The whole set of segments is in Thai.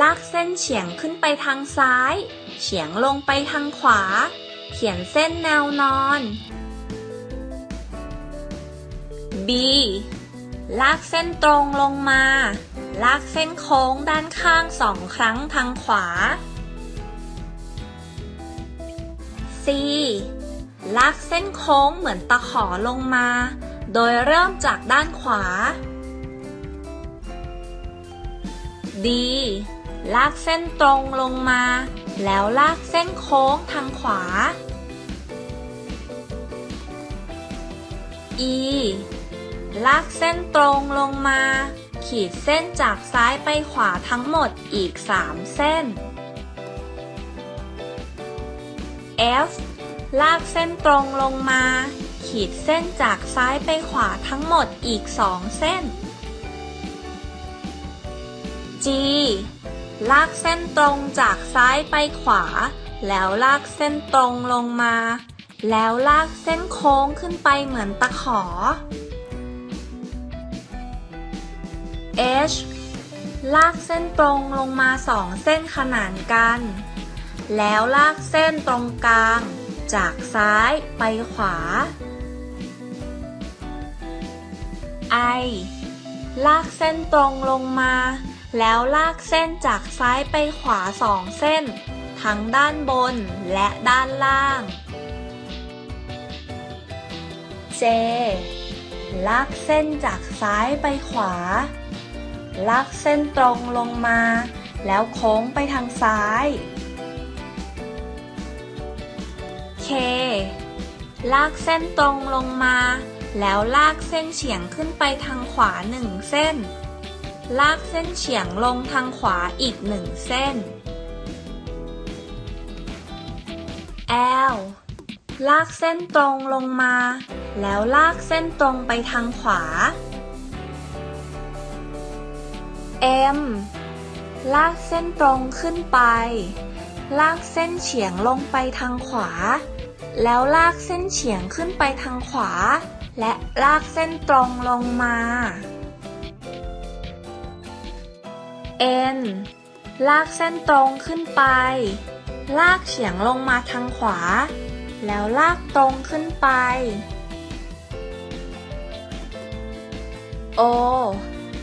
ลากเส้นเฉียงขึ้นไปทางซ้าย เฉียงลงไปทางขวา เขียนเส้นแนวนอน B ลากเส้นตรงลงมา ลากเส้นโค้งด้านข้างสองครั้งทางขวา C ลากเส้นโค้งเหมือนตะขอลงมา โดยเริ่มจากด้านขวา D ลากเส้นตรงลงมา แล้วลากเส้นโค้งทางขวา E ลากเส้นตรงลงมา ขีดเส้นจากซ้ายไปขวาทั้งหมดอีก 3 เส้น F ลากเส้นตรงลงมา ขีดเส้นจากซ้ายไปขวาทั้งหมดอีก 2 เส้น G ลากเส้นตรงจากซ้ายไปขวา แล้วลากเส้นตรงลงมา แล้วลากเส้นโค้งขึ้นไปเหมือนตะขอ H ลากเส้นตรงลงมาสองเส้นขนานกัน แล้วลากเส้นตรงกลาง จากซ้ายไปขวา I ลากเส้นตรงลงมา แล้วลากเส้นจากซ้ายไปขวาสองเส้น ทั้งด้านบนและด้านล่าง J ลากเส้นจากซ้ายไปขวา ลากเส้นตรงลงมา แล้วโค้งไปทางซ้าย K ลากเส้นตรงลงมา แล้วลากเส้นเฉียงขึ้นไปทางขวาหนึ่งเส้น ลากเส้นเฉียงลงทางขวาอีกหนึ่งเส้น L ลากเส้นตรงลงมา แล้วลากเส้นตรงไปทางขวา M ลากเส้นตรงขึ้นไป ลากเส้นเฉียงลงไปทางขวา แล้วลากเส้นเฉียงขึ้นไปทางขวา และลากเส้นตรงลงมา N ลากเส้นตรงขึ้นไป ลากเฉียงลงมาทางขวา แล้วลากตรงขึ้นไป O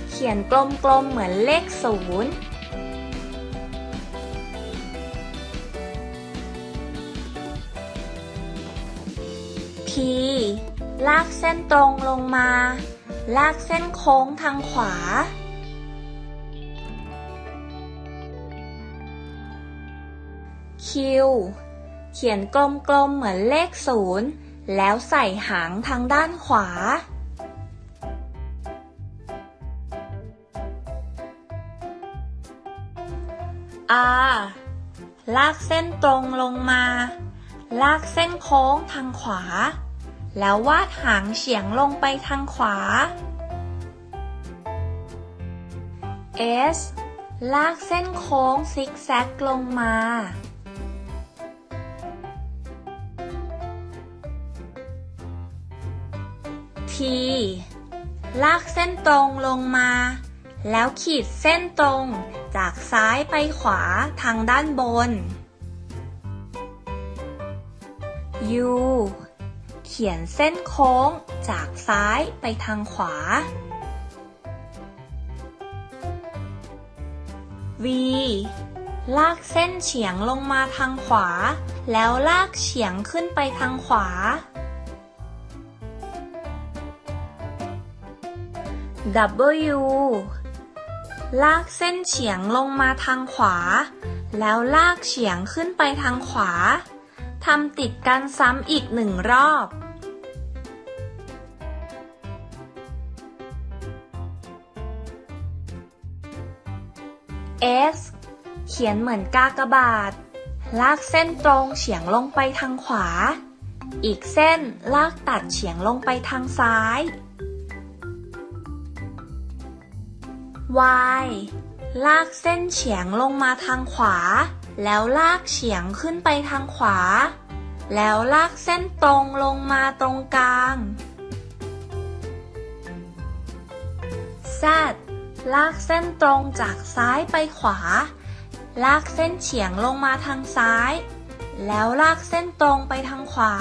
เขียนกลมๆเหมือนเลขศูนย์ P ลากเส้นตรงลงมา ลากเส้นโค้งทางขวา Q เขียนกลมๆเหมือนเลขศูนย์แล้วใส่หางทางด้านขวา R ลากเส้นตรงลงมา ลากเส้นโค้งทางขวา แล้ววาดหางเฉียงลงไปทางขวา S ลากเส้นโค้งซิกแซกลงมา T ลากเส้นตรงลงมา แล้วขีดเส้นตรงจากซ้ายไปขวาทางด้านบน U เขียนเส้นโค้งจากซ้ายไปทางขวา V ลากเส้นเฉียงลงมาทางขวา แล้วลากเฉียงขึ้นไปทางขวา W ลากเส้นเฉียงลงมาทางขวา แล้วลากเฉียงขึ้นไปทางขวาทำติดกันซ้ำอีกหนึ่งรอบ S เขียนเหมือนกากบาท ลากเส้นตรงเฉียงลงไปทางขวา อีกเส้นลากตัดเฉียงลงไปทางซ้าย Y ลากเส้นเฉียงลงมาทางขวา แล้วลากเฉียงขึ้นไปทางขวา แล้วลากเส้นตรงลงมาตรงกลาง Z ลากเส้นตรงจากซ้ายไปขวา ลากเส้นเฉียงลงมาทางซ้าย แล้วลากเส้นตรงไปทางขวา